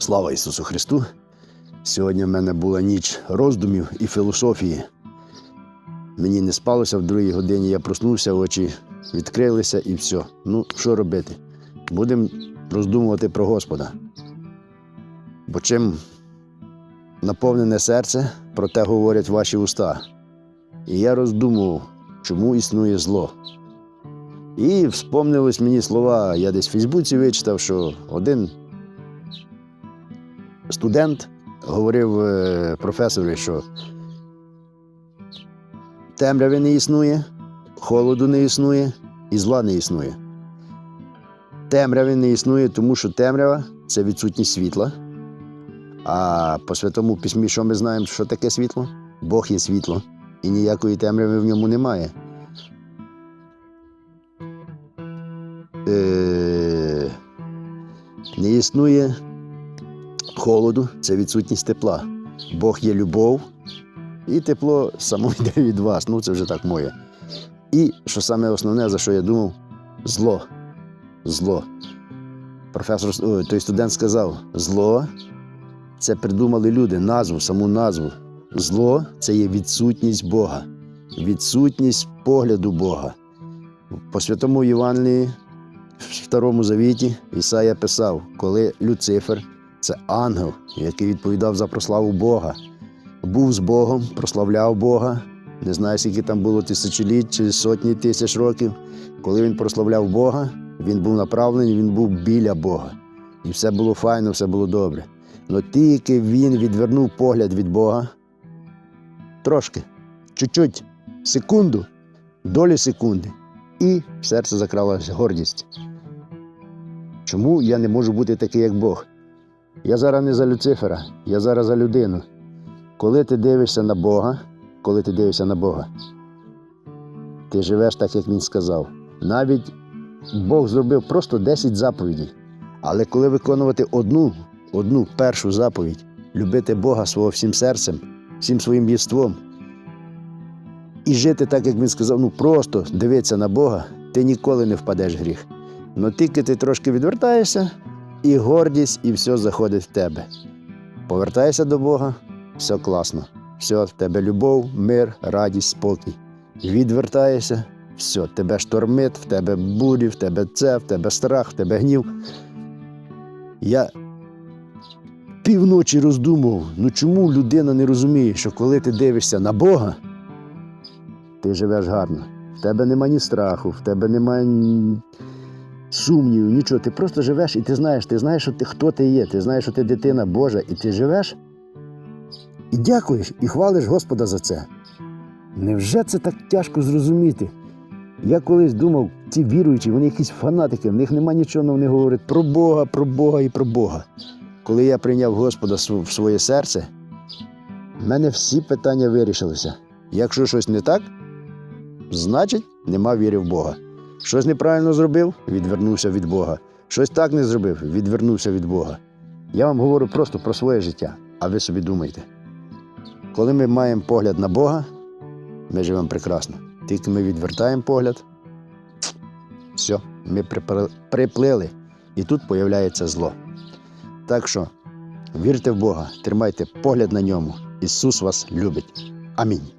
Слава Ісусу Христу! Сьогодні в мене була ніч роздумів і філософії. Мені не спалося в другій годині, я проснувся, очі відкрилися і все. Ну, що робити? Будемо роздумувати про Господа. Бо чим наповнене серце, про те говорять ваші уста. І я роздумував, чому існує зло. І вспомнились мені слова, я десь в Фейсбуці вичитав, що один студент говорив е, професору, що темряви не існує, холоду не існує і зла не існує. Темряви не існує, тому що темрява це відсутність світла. А по Святому Письмі, що ми знаємо, що таке світло? Бог є світло, і ніякої темряви в ньому немає. Е, не існує холоду це відсутність тепла. Бог є любов, і тепло само йде від вас. Ну, це вже так моє. І що саме основне, за що я думав, зло. Зло. Професор, ой, той студент сказав: зло це придумали люди, назву, саму назву. Зло це є відсутність Бога, відсутність погляду Бога. По святому Євангелії в Старому Завіті Ісая писав, коли Люцифер, це ангел, який відповідав за прославу Бога, був з Богом, прославляв Бога. Не знаю, скільки там було тисячоліть чи сотні тисяч років. Коли він прославляв Бога, він був направлений, він був біля Бога. І все було файно, все було добре. Але тільки він відвернув погляд від Бога, трошки, чуть-чуть, секунду, долі секунди, і в серце закралася гордість. Чому я не можу бути такий, як Бог? Я зараз не за Люцифера, я зараз за людину. Коли ти дивишся на Бога, коли ти дивишся на Бога, ти живеш так, як він сказав. Навіть Бог зробив просто 10 заповідей. Але коли виконувати одну, одну першу заповідь, любити Бога свого всім серцем, всім своїм єством, і жити так, як він сказав, ну просто дивитися на Бога, ти ніколи не впадеш в гріх. Но тільки ти трошки відвертаєшся, і гордість, і все заходить в тебе. Повертаєшся до Бога, все класно. Все, в тебе любов, мир, радість, спокій. Відвертаєшся, все, тебе штормить, в тебе бурі, в тебе це, в тебе страх, в тебе гнів. Я півночі роздумував, ну чому людина не розуміє, що коли ти дивишся на Бога, ти живеш гарно. В тебе нема ні страху, в тебе немає сумнівів, нічого. Ти просто живеш і ти знаєш, ти знаєш, що ти, хто ти є, ти знаєш, що ти дитина Божа, і ти живеш і дякуєш, і хвалиш Господа за це. Невже це так тяжко зрозуміти? Я колись думав, ці віруючі, вони якісь фанатики, в них нема нічого, але вони говорять про Бога, про Бога і про Бога. Коли я прийняв Господа в своє серце, в мене всі питання вирішилися. Якщо щось не так, значить нема віри в Бога. Щось неправильно зробив, відвернувся від Бога. Щось так не зробив, відвернувся від Бога. Я вам говорю просто про своє життя, а ви собі думайте. Коли ми маємо погляд на Бога, ми живемо прекрасно. Тільки ми відвертаємо погляд, все, ми приплили, і тут появляється зло. Так що вірте в Бога, тримайте погляд на ньому. Ісус вас любить. Амінь.